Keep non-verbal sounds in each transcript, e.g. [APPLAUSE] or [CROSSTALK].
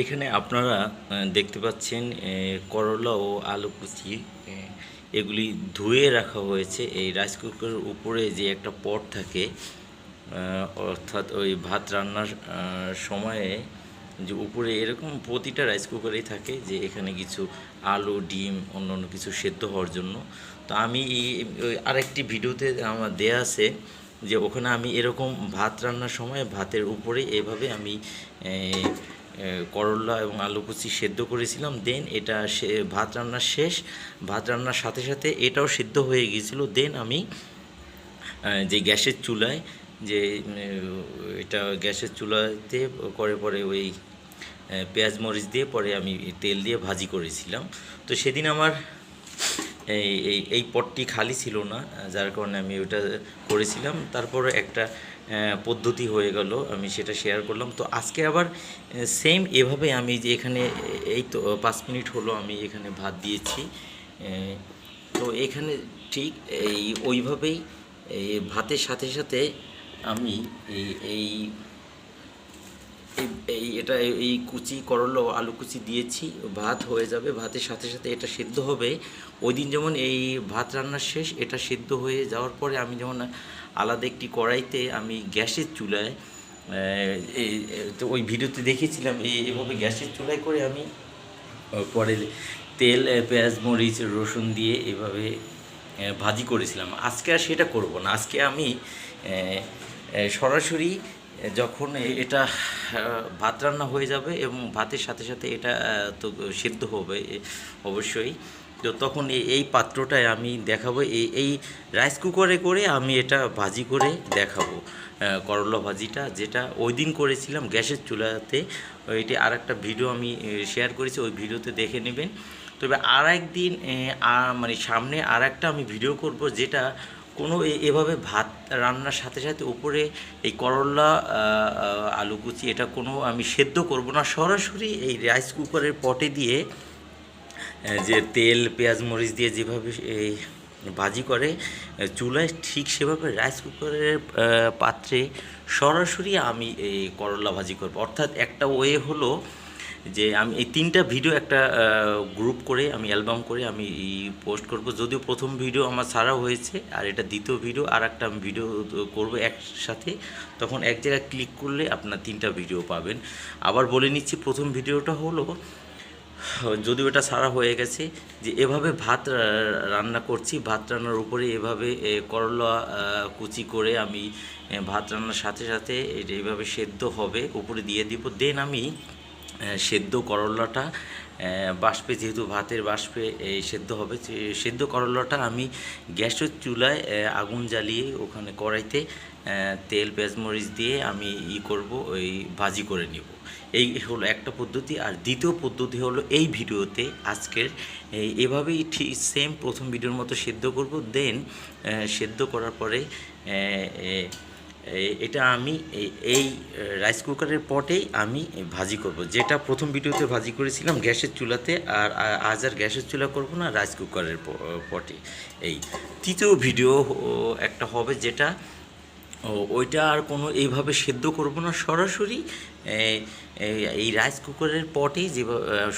এখানে আপনারা দেখতে পাচ্ছেন করলা ও আলু কুচি এগুলি ধুয়ে রাখা হয়েছে। এই রাইস কুকারের উপরে যে একটা পট থাকে অর্থাৎ ওই ভাত রান্নার সময়ে যে উপরে এরকম প্রতিটা রাইস কুকারেই থাকে যে এখানে কিছু আলু, ডিম অন্য অন্য কিছু সেদ্ধ হওয়ার জন্য। তো আমি ওই আরেকটি ভিডিওতে আমার দেয়া আছে যে ওখানে আমি এরকম ভাত রান্নার সময় ভাতের উপরে এভাবে আমি এ, এ, করলা এবং আলু কুচি সেদ্ধ করেছিলাম। দেন এটা ভাত রান্নার শেষ। ভাত রান্নার সাথে সাথে এটাও সেদ্ধ হয়ে গিয়েছিল। দেন আমি যে গ্যাসের চুলায় যে এটা গ্যাসের চুলাতে করে পরে ওই পেঁয়াজ মরিচ দিয়ে পরে আমি তেল দিয়ে ভাজি করেছিলাম। তো সেদিন আমার এই এই পটটি খালি ছিল না যার কারণে আমি ওটা করেছিলাম। তারপরে একটা পদ্ধতি হয়ে গেল, আমি সেটা শেয়ার করলাম। তো আজকে আবার সেম এভাবে আমি যে এখানে, এই তো, পাঁচ মিনিট হলো আমি এখানে ভাত দিয়েছি। তো এখানে ঠিক এই ওইভাবেই ভাতের সাথে সাথে আমি এই এই এটা, এই কুচি, করলা আলু কুচি দিয়েছি। ভাত হয়ে যাবে, ভাতের সাথে সাথে এটা সিদ্ধ হবে। ওই দিন যেমন এই ভাত রান্নার শেষ, এটা সিদ্ধ হয়ে যাওয়ার পরে আমি যেমন আলাদা একটি কড়াইতে আমি গ্যাসের চুলায় তো ওই ভিডিওতে দেখেছিলাম এভাবে গ্যাসের চুলায় করে আমি পরে তেল পেঁয়াজ, মরিচ, রসুন দিয়ে এভাবে ভাজি করেছিলাম। আজকে আর সেটা করব না। আজকে আমি সরাসরি যখন এটা ভাত রান্না হয়ে যাবে এবং ভাতের সাথে সাথে এটা তো সিদ্ধ হবে অবশ্যই। তো তখন এই পাত্রটায় আমি দেখাবো। এই এই রাইস কুকারে করে আমি এটা ভাজি করে দেখাবো। করলা ভাজিটা যেটা ওই দিন করেছিলাম গ্যাসের চুলাতে। ওইটি আর একটা ভিডিও আমি শেয়ার করেছি, ওই ভিডিওতে দেখে নেবেন। তবে আর একদিন মানে সামনে আর একটা আমি ভিডিও করব যেটা কোনো এভাবে ভাত রান্নার সাথে সাথে উপরে এই করলা আলু কুচি এটা কোনো আমি সেদ্ধ করব না। সরাসরি এই রাইস কুকারের পটে দিয়ে যে তেল, পেঁয়াজ, মরিচ দিয়ে যেভাবে এই ভাজি করে চুলায় ঠিক সেভাবে রাইস কুকারের পাত্রে সরাসরি আমি এই করলা ভাজি করব। অর্থাৎ একটা ওয়ে হলো যে আমি এই তিনটা ভিডিও একটা গ্রুপ করে আমি অ্যালবাম করে আমি পোস্ট করব। যদিও প্রথম ভিডিও আমার ছাড়া হয়েছে আর এটা দ্বিতীয় ভিডিও আর একটা আমি ভিডিও করব একসাথে। তখন এক জায়গায় ক্লিক করলে আপনার তিনটা ভিডিও পাবেন। আবার বলে নিচ্ছি, প্রথম ভিডিওটা হলো যদিও এটা সারা হয়ে গেছে যে এভাবে ভাত রান্না করছি, ভাত রান্নার উপরে এভাবে করলা কুচি করে আমি ভাত রান্নার সাথে সাথে এটা এভাবে সেদ্ধ হবে, উপরে দিয়ে দিব। দেন আমি সেদ্ধ করলাটা বাষ্পে যেহেতু ভাতের বাষ্পে সেদ্ধ হবে সেদ্ধ করলাটা আমি গ্যাসের চুলায় আগুন জ্বালিয়ে ওখানে কড়াইতে তেল, পেঁয়াজ, মরিচ দিয়ে আমি ই করব, ওই ভাজি করে নিব। এই হলো একটা পদ্ধতি, আর দ্বিতীয় পদ্ধতি হলো এই ভিডিওতে আজকের এভাবেই ঠিক সেম প্রথম ভিডিওর মতো সেদ্ধ করব দেন সেদ্ধ করার পরে এটা আমি এই- রাইস কুকারের পটেই আমি ভাজি করব। যেটা প্রথম ভিডিওতে ভাজি করেছিলাম গ্যাসের চুলাতে, আর আজ আর গ্যাসের চুলা করব না রাইস কুকারের পটে। এই তৃতীয় ভিডিও একটা হবে যেটা ওইটা আর কোনো এইভাবে সেদ্ধ করব না, সরাসরি এই রাইস কুকারের পটেই যে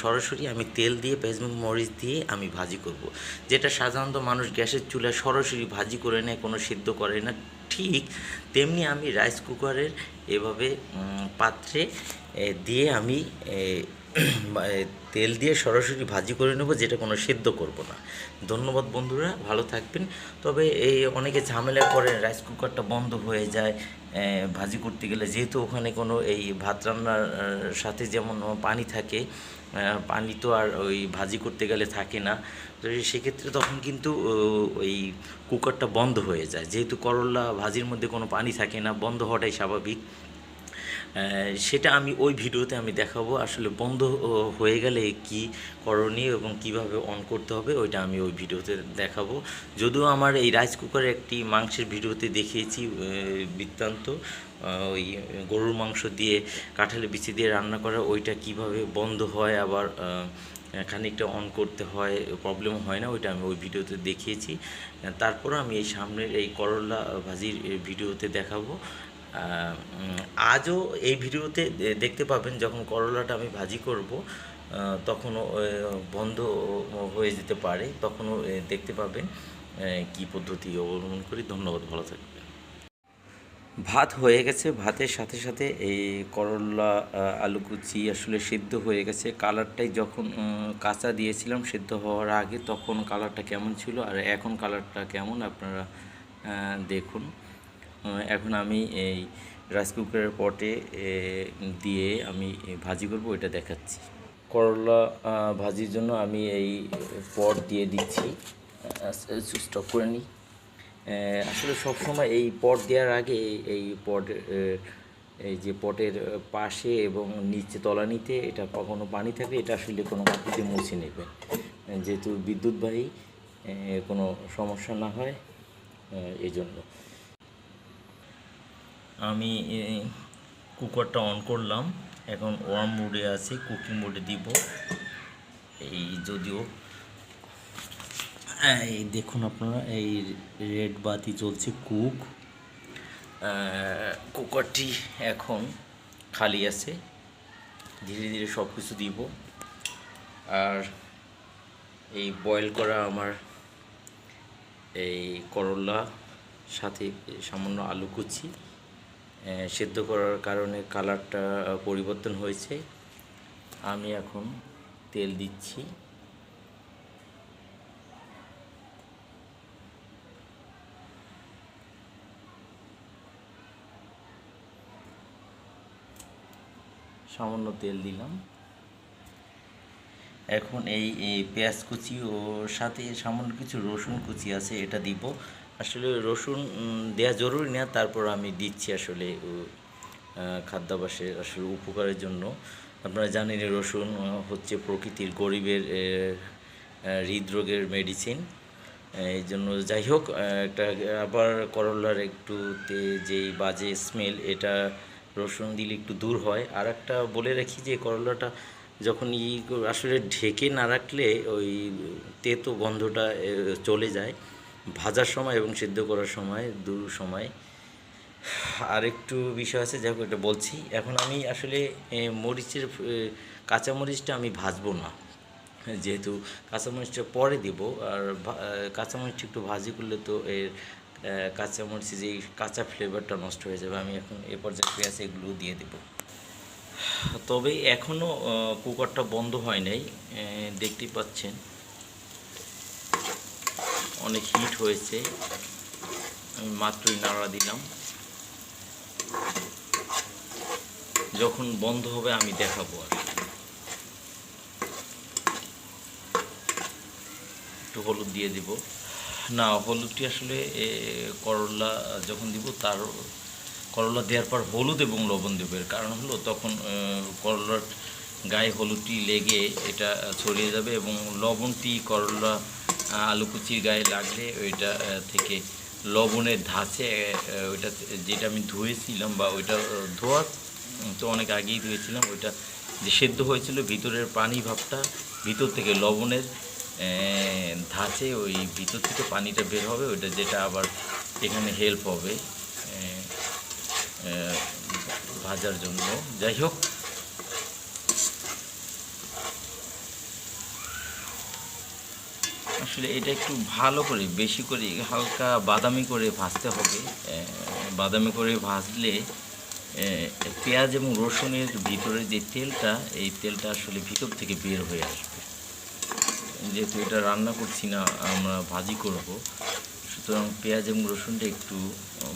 সরাসরি আমি তেল দিয়ে, পেঁয়াজ, মরিচ দিয়ে আমি ভাজি করব। যেটা সাধারণত মানুষ গ্যাসের চুলায় সরাসরি ভাজি করে নেয়, কোনো সেদ্ধ করে না। ঠিক তেমনি আমি রাইস কুকারের এভাবে পাত্রে দিয়ে আমি তেল দিয়ে সরাসরি ভাজি করে নেব, যেটা কোনো সেদ্ধ করব না। ধন্যবাদ বন্ধুরা, ভালো থাকবেন। তবে এই অনেকে ঝামেলা করে রাইস কুকারটা বন্ধ হয়ে যায় ভাজি করতে গেলে যেহেতু ওখানে কোনো এই ভাত রান্নার সাথে যেমন পানি থাকে পানি তো আর ওই ভাজি করতে গেলে থাকে না। তো সেক্ষেত্রে তখন কিন্তু ওই কুকারটা বন্ধ হয়ে যায়। যেহেতু করলা ভাজির মধ্যে কোনো পানি থাকে না, বন্ধ হওয়াটাই স্বাভাবিক। সেটা আমি ওই ভিডিওতে আমি দেখাবো। আসলে বন্ধ হয়ে গেলে কি করণীয় এবং কীভাবে অন করতে হবে, ওইটা আমি ওই ভিডিওতে দেখাবো। যদিও আমার এই রাইস কুকারের একটি মাংসের ভিডিওতে দেখিয়েছি বৃত্তান্ত ওই গরুর মাংস দিয়ে, কাঁঠালে বিচি দিয়ে রান্না করা, ওইটা কীভাবে বন্ধ হয় আবার খানিকটা অন করতে হয় প্রবলেম হয় না, ওইটা আমি ওই ভিডিওতে দেখিয়েছি। তারপর আমি এই সামনের এই করলা ভাজির ভিডিওতে দেখাবো। আজও এই ভিডিওতে দেখতে পাবেন যখন করলাটা আমি ভাজি করব তখনও বন্ধ হয়ে যেতে পারে, তখনও দেখতে পাবেন কি পদ্ধতি অবলম্বন করি। ধন্যবাদ, ভালো থাকবেন। ভাত হয়ে গেছে, ভাতের সাথে সাথে এই করলা আলু কুচি আসলে সিদ্ধ হয়ে গেছে। কালারটাই যখন কাঁচা দিয়েছিলাম, সিদ্ধ হওয়ার আগে তখন কালারটা কেমন ছিল, আর এখন কালারটা কেমন আপনারা দেখুন। এখন আমি এই রাইস কুকারের পটে দিয়ে আমি ভাজি করব এটা দেখাচ্ছি। করলা ভাজির জন্য আমি এই পট দিয়ে দিচ্ছি। স্টক করে নিই। আসলে সবসময় এই পট দেওয়ার আগে এই পট এই যে পটের পাশে এবং নিচে তলানিতে এটা কখনো পানি থাকে এটা আসলে কোনো কাকুতে মুছে আহ, যেহেতু বিদ্যুৎবাহী কোনো সমস্যা না হয় এই জন্য আমি কুকারটা অন করলাম। এখন ওয়ার্ম মোডে আছে কুকিং মোডে দিব। এই যদিও এই দেখুন আপনারা, এই রেড বাতি চলছে কুক কুকারটি এখন খালি আছে। ধীরে ধীরে সব কিছু দিব। আর এই বয়েল করা আমার এই করলা, সাথে সামান্য আলু কুচি। সেদ্ধ করার কারণে কালারটা পরিবর্তন হয়েছে। আমি এখন তেল দিচ্ছি। সামান্য তেল দিলাম। এখন এই পেঁয়াজ কুচি ও সাথে সামান্য কিছু রসুন কুচি আছে, এটা দিব। আসলে রসুন দেওয়া জরুরি না, তারপর আমি দিচ্ছি আসলে খাদ্যাভ্যাসের আসলে উপকারের জন্য। আপনারা জানেন রসুন হচ্ছে প্রকৃতির গরিবের হৃদরোগের মেডিসিন এই জন্য যাই হোক একটা, আবার করলার একটু তে- যেই বাজে স্মেল এটা রসুন দিলে একটু দূর হয়। আর একটা বলে রাখি যে, করলাটা যখন ই আসলে ঢেকে না রাখলে ওই তেতো গন্ধটা চলে যায়। ভাজার সময় এবং সিদ্ধ করার সময়, দু সময়। আর একটু বিষয় আছে, যাই এটা বলছি। এখন আমি আসলে মরিচের কাঁচামরিচটা আমি ভাজবো না। যেহেতু কাঁচামরিচটা পরে দিব, আর কাঁচামরিচটা একটু ভাজি করলে তো এর কাঁচামরিচের যে কাঁচা ফ্লেভারটা নষ্ট হয়ে যাবে, আমি এখন এ পর্যায়ে পেঁয়াজ এগুলো দিয়ে দেব। তবে এখনও কুকারটা বন্ধ হয় নাই দেখতেই পাচ্ছেন। অনেক হিট হয়েছে। আমি মাত্রই নাড়া দিলাম। যখন বন্ধ হবে আমি দেখাবো আর একটু হলুদ দিয়ে দিব। না, হলুদটি আসলে করলা যখন দিব তার, করলা দেওয়ার পর হলুদ এবং লবণ দেবো। কারণ হলো তখন করলার গায়ে হলুদটি লেগে এটা ছড়িয়ে যাবে এবং লবণটি করলা আলু কুচির গায়ে লাগলে ওইটা থেকে লবণের ধাঁচে ওইটা যেটা আমি ধুয়েছিলাম বা ওইটা ধোয়া তো অনেক আগেই ধুয়েছিলাম, ওইটা যে সেদ্ধ হয়েছিল ভিতরের পানি ভাবটা, ভিতর থেকে লবণের ধাঁচে ওই ভিতর থেকে পানিটা বের হবে, ওইটা যেটা আবার এখানে হেল্প হবে ভাজার জন্য। যাই হোক আসলে এটা একটু ভালো করে, বেশি করে, হালকা বাদামি করে ভাজতে হবে। বাদামি করে ভাজলে পেঁয়াজ এবং রসুনের ভিতরে যে তেলটা, এই তেলটা আসলে ভিতর থেকে বের হয়ে আসবে। যেহেতু এটা রান্না করছি না, আমরা ভাজি করব। সুতরাং পেঁয়াজ এবং রসুনটা একটু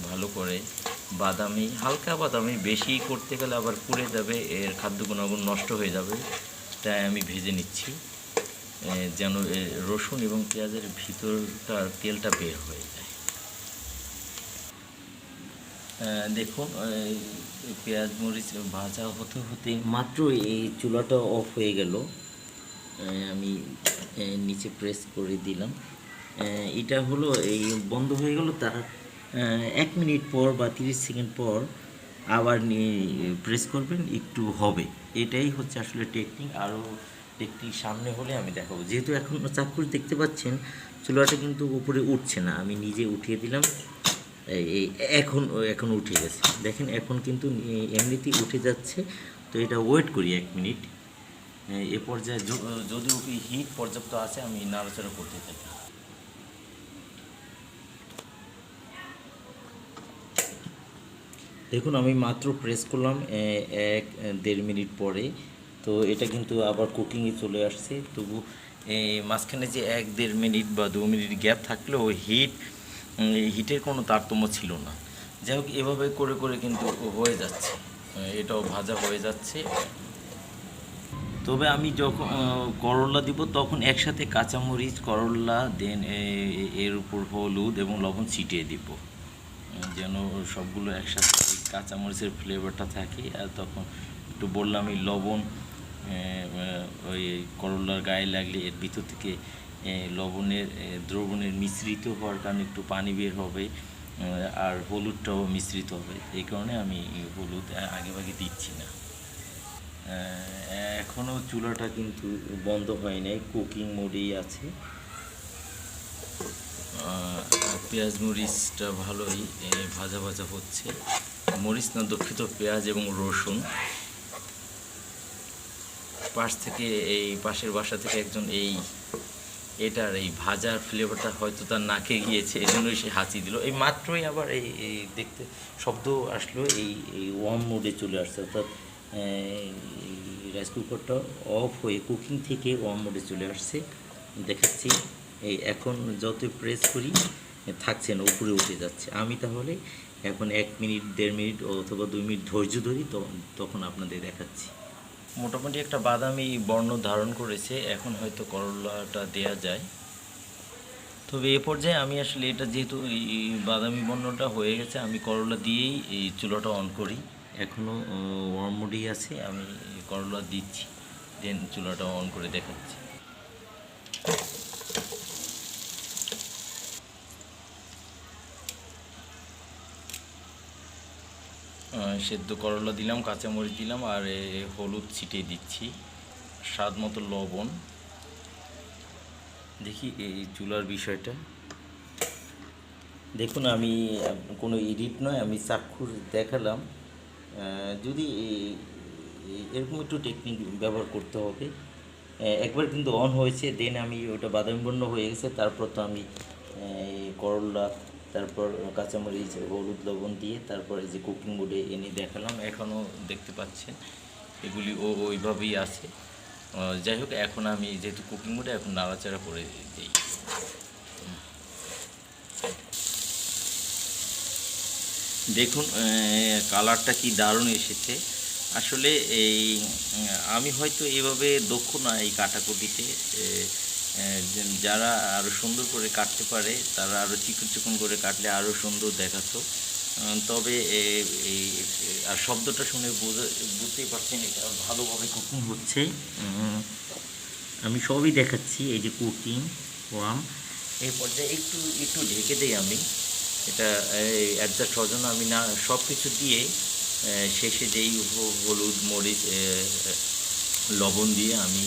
ভালো করে বাদামি, হালকা বাদামি, বেশি করতে গেলে আবার পুড়ে যাবে, এর খাদ্য গুণাগুণ নষ্ট হয়ে যাবে, তাই আমি ভেজে নিচ্ছি। যেন রসুন এবং পেঁয়াজের ভিতরটার তেলটা বের হয়ে যায়। দেখুন পেঁয়াজ মরিচ ভাজা হতে হতে মাত্র এই চুলাটা অফ হয়ে গেল। আমি নিচে প্রেস করে দিলাম। এটা হলো এই বন্ধ হয়ে গেল, তার এক মিনিট পর বা তিরিশ সেকেন্ড পর আবার নিয়ে প্রেস করবেন, একটু হবে। এটাই হচ্ছে আসলে টেকনিক আরও টেকনিক সামনে হলে আমি দেখাবো। যেহেতু এখন চাক্ষুষ দেখতে পাচ্ছেন, চুলাটা কিন্তু উপরে উঠছে না। আমি নিজে উঠিয়ে দিলাম। এই এখন এখন উঠে গেছে। দেখেন, এখন কিন্তু এমনিতেই উঠে যাচ্ছে। তো এটা ওয়েট করি এক মিনিট। এ পর্যায়ে যদিও কি হিট পর্যাপ্ত আছে, আমি নাড়াচাড়া করতে থাকি। দেখুন, আমি মাত্র প্রেস করলাম এক, দেড় মিনিট পরে। তো এটা কিন্তু আবার কুকিংয়ে চলে আসছে। তবু মাঝখানে যে এক দেড় মিনিট বা দু মিনিট গ্যাপ থাকলেও হিট হিটের কোনো তারতম্য ছিল না। যাই হোক, এভাবে করে করে কিন্তু হয়ে যাচ্ছে। এটাও ভাজা হয়ে যাচ্ছে। তবে আমি যখন করলা দিব, তখন একসাথে কাঁচামরিচ, করলা, দেন এর উপর হলুদ এবং লবণ ছিটিয়ে দিব। যেন সবগুলো একসাথে কাঁচামরিচের ফ্লেভারটা থাকে। আর তখন একটু বললাম, এই লবণ ওই করলার গায়ে লাগলে এর ভিতর থেকে লবণের দ্রবণের মিশ্রিত হওয়ার কারণে একটু পানি বের হবে আর হলুদটাও মিশ্রিত হবে। এই কারণে আমি হলুদ আগে ভাগে দিচ্ছি না। এখনও চুলাটা কিন্তু বন্ধ হয় নাই, কুকিং মোডেই আছে। পেঁয়াজ মরিচটা ভালোই ভাজা ভাজা হচ্ছে। মরিচ না, দুঃখিত, পেঁয়াজ এবং রসুন। পাশ থেকে এই পাশের বাসা থেকে একজন এই এটার এই ভাজার ফ্লেভারটা হয়তো তার নাকে গিয়েছে এই জন্যই সে হাঁচি দিল। এই মাত্রই আবার এই এই দেখতে শব্দ আসলো, এই এই ওয়ার্ম মোডে চলে আসছে। অর্থাৎ রাইস কুকারটা অফ হয়ে কুকিং থেকে ওয়ার্ম মোডে চলে আসছে। দেখাচ্ছি, এই এখন যত প্রেস করি থাকছে না, উপরে উঠে যাচ্ছে। আমি তাহলে এখন এক মিনিট, দেড় মিনিট অথবা দুই মিনিট ধৈর্য ধরি, তখন তখন আপনাদের দেখাচ্ছি। মোটামুটি একটা বাদামি বর্ণ ধারণ করেছে। এখন হয়তো করলাটা দেয়া যায়। তবে এ পর্যায়ে আমি আসলে এটা যেহেতু এই বাদামি বর্ণটা হয়ে গেছে, আমি করলা দিয়েই এই চুলাটা অন করি। এখনও ওয়ার্মডি আছে, আমি করলা দিচ্ছি দেন চুলাটা অন করে দেখাচ্ছি। সেদ্ধ করলা দিলাম, কাঁচামরিচ দিলাম আর হলুদ ছিটিয়ে দিচ্ছি। স্বাদ মতো লবণ। দেখি এই চুলার বিষয়টা। দেখুন, আমি, কোনো এডিট নয়, আমি চাক্ষুষ দেখালাম। যদি এরকম একটু টেকনিক ব্যবহার করতে হবে। একবার কিন্তু অন হয়েছে দেন আমি ওটা বাদামি বর্ণ হয়ে গেছে, তারপর তো আমি করলা তারপর কাঁচামরিচ, হলুদ লবণ দিয়ে তারপর এই যে কুকিং মোডে এনে দেখালাম, এখনও দেখতে পাচ্ছেন। এগুলি ও ওইভাবেই আছে। যাই হোক, এখন আমি যেহেতু কুকিং মোডে এখন নাড়াচাড়া করে দিই। দেখুন কালারটা কি দারুণ এসেছে। আসলে এই, আমি হয়তো এভাবে দক্ষ না এই কাটাকুটিতে। যারা আরও সুন্দর করে কাটতে পারে, তারা আরও চিকন চিকন করে কাটলে আরও সুন্দর দেখাতো। তবে এই আর শব্দটা শুনে বোঝা- বুঝতেই পারছেন এটা ভালোভাবে কুকিং হচ্ছে। আমি সবই দেখাচ্ছি, এই যে কুকিং ওয়াম এই পর্যায়ে একটু একটু ঢেকে দেই আমি। এটা অ্যাডজাস্ট হওয়ার জন্য আমি না সব কিছু দিয়ে শেষে যেই হলুদ, মরিচ লবণ দিয়ে আমি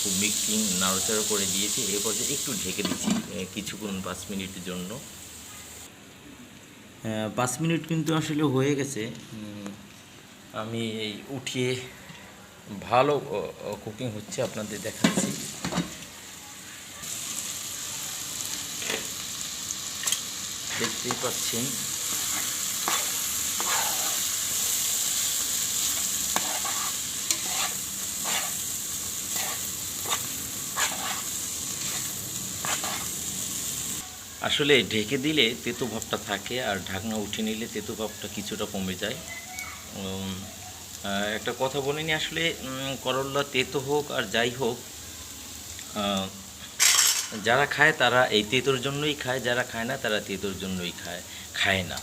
খুব মিক্সিং নাড়াচাড়া করে দিয়েছি। এই পর্যায়ে একটু ঢেকে দিচ্ছি কিছুক্ষণ পাঁচ মিনিটের জন্য। পাঁচ মিনিট কিন্তু আসলে হয়ে গেছে। আমি এই উঠিয়ে ভালো কুকিং হচ্ছে, আপনাদের দেখাচ্ছি। দেখতেই পাচ্ছেন। আসলে ঢেকে দিলে তেতো ভাবটা থাকে আর ঢাকনা উঠে নিলে তেতো ভাবটা কিছুটা কমে যায়। একটা কথা বলিনি আসলে করল্লা তেতো হোক আর যাই হোক যারা খায় তারা এই তেতোর জন্যই খায়, যারা খায় না তারা তেতোর জন্যই খায় খায় না।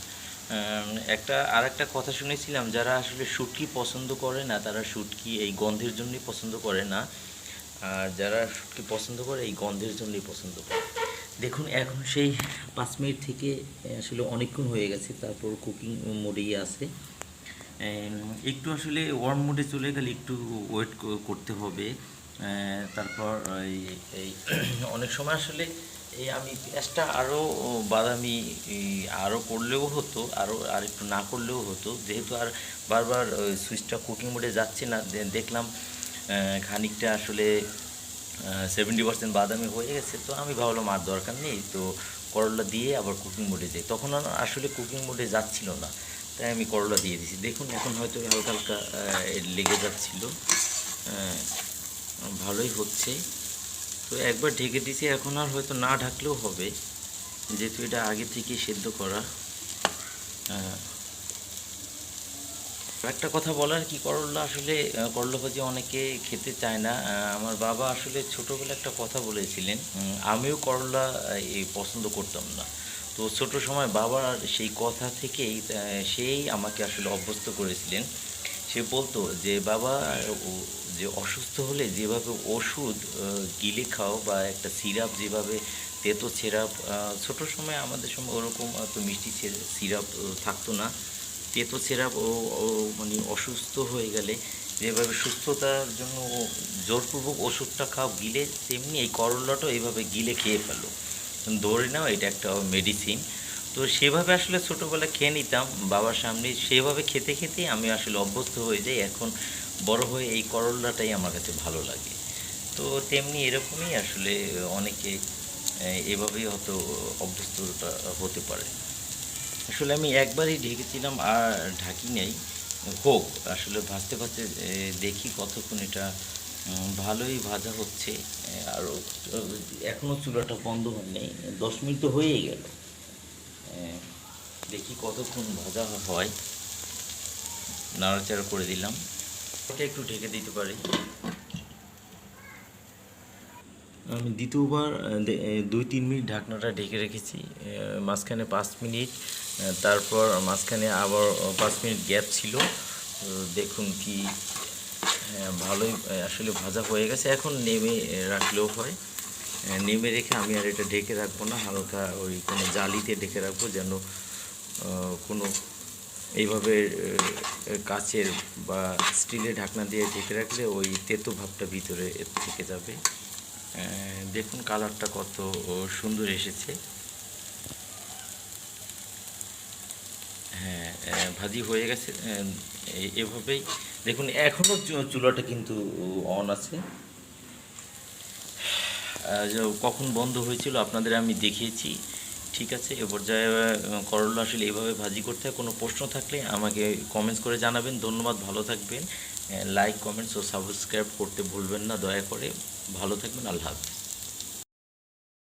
একটা আর একটা কথা শুনেছিলাম, যারা আসলে শুটকি পছন্দ করে না, তারা শুটকি এই গন্ধের জন্যই পছন্দ করে না, আর যারা শুটকি পছন্দ করে, এই গন্ধের জন্যই পছন্দ করে। দেখুন, এখন সেই পাঁচ মিনিট থেকে আসলে অনেকক্ষণ হয়ে গেছে, তারপর কুকিং মোডেই আছে। একটু আসলে ওয়ার্ম মোডে চলে গেলে একটু ওয়েট করতে হবে। তারপর এই [CLEARS THROAT] অনেক সময় আসলে এই আমি পেঁয়াজটা আরও বাদামি আরও করলেও হতো আরও আর একটু না করলেও হতো। যেহেতু আর বারবার সুইচটা কুকিং মোডে যাচ্ছে না দেখলাম খানিকটা আসলে সেভেন্টি পার্সেন্ট বাদামি হয়ে গেছে, তো আমি ভাবলাম আর দরকার নেই, তো করলা দিয়ে আবার কুকিং মোডে যাই। তখন আসলে কুকিং মোডে যাচ্ছিল না, তাই আমি করলা দিয়ে দিয়েছি দেখুন, এখন হয়তো হালকা হালকা লেগে যাচ্ছিল। ভালোই হচ্ছে। তো একবার ঢেকে দিয়েছি এখন আর হয়তো না ঢাকলেও হবে। যেহেতু এটা আগে থেকে সেদ্ধ করা। একটা কথা বলার কি করলা? আসলে করলা ভাজি অনেকে খেতে চায় না। আমার বাবা আসলে ছোটোবেলা একটা কথা বলেছিলেন আমিও করলা এই পছন্দ করতাম না। তো ছোট সময় বাবার সেই কথা থেকেই সেই আমাকে আসলে অভ্যস্ত করেছিলেন। সে বলতো যে, বাবা যে অসুস্থ হলে যেভাবে ওষুধ গিলে খাও বা একটা সিরাপ যেভাবে তেতো সিরাপ ছোট সময় আমাদের সময় ওরকম অত মিষ্টি সিরাপ থাকতো না। তেতো সিরাপ ও মানে অসুস্থ হয়ে গেলে যেভাবে সুস্থতার জন্য ও জোরপূর্বক ওষুধটা খাও, গিলে তেমনি এই করলাটাও এইভাবে গিলে খেয়ে ফেলো। ধরে নাও এটা একটা মেডিসিন তো সেভাবে আসলে ছোটোবেলা খেয়ে নিতাম, বাবার সামনে সেভাবে খেতে খেতেই আমি আসলে অভ্যস্ত হয়ে যাই। এখন বড় হয়ে এই করলাটাই আমার কাছে ভালো লাগে। তো তেমনি এরকমই আসলে অনেকে এভাবেই হয়তো অভ্যস্তটা হতে পারে। আসলে আমি একবারই ঢেকেছিলাম আর ঢাকি নেই। হোক, আসলে ভাজতে ভাজতে দেখি কতক্ষণ এটা ভালোই ভাজা হচ্ছে। আর এখনও চুলাটা বন্ধ হয়নি। দশ মিনিট তো হয়েই গেল। দেখি কতক্ষণ ভাজা হয়। নাড়াচাড়া করে দিলাম। ওটা একটু ঢেকে দিতে পারি। আমি দ্বিতীয়বার দুই, তিন মিনিট ঢাকনাটা ঢেকে রেখেছি। মাঝখানে পাঁচ মিনিট। তারপর মাঝখানে আবার পাঁচ মিনিট গ্যাপ ছিল। দেখুন কি ভালোই আসলে ভাজা হয়ে গেছে। এখন নেমে রাখলেও হয়। নেমে রেখে আমি আর এটা ঢেকে রাখব না। হালকা ওই কোনো জালিতে ঢেকে রাখব যেন কোনো এইভাবে কাচের বা স্টিলের ঢাকনা দিয়ে ঢেকে রাখলে ওই তেতো ভাবটা ভিতরে থেকে যাবে। দেখুন কালারটা কত সুন্দর এসেছে হ্যাঁ আহ, ভাজি হয়ে গেছে এভাবেই। দেখুন এখনও চুলাটা কিন্তু অন আছে। কখন বন্ধ হয়েছিল আপনাদের আমি দেখিয়েছি। ঠিক আছে, এ পর্যায়ে করলা আসলে এইভাবে ভাজি করতে হয়, কোনো প্রশ্ন থাকলে আমাকে কমেন্টস করে জানাবেন। ধন্যবাদ, ভালো থাকবেন। লাইক কমেন্টস ও সাবস্ক্রাইব করতে ভুলবেন না, দয়া করে। ভালো থাকবেন, আল্লাহ হাফিজ।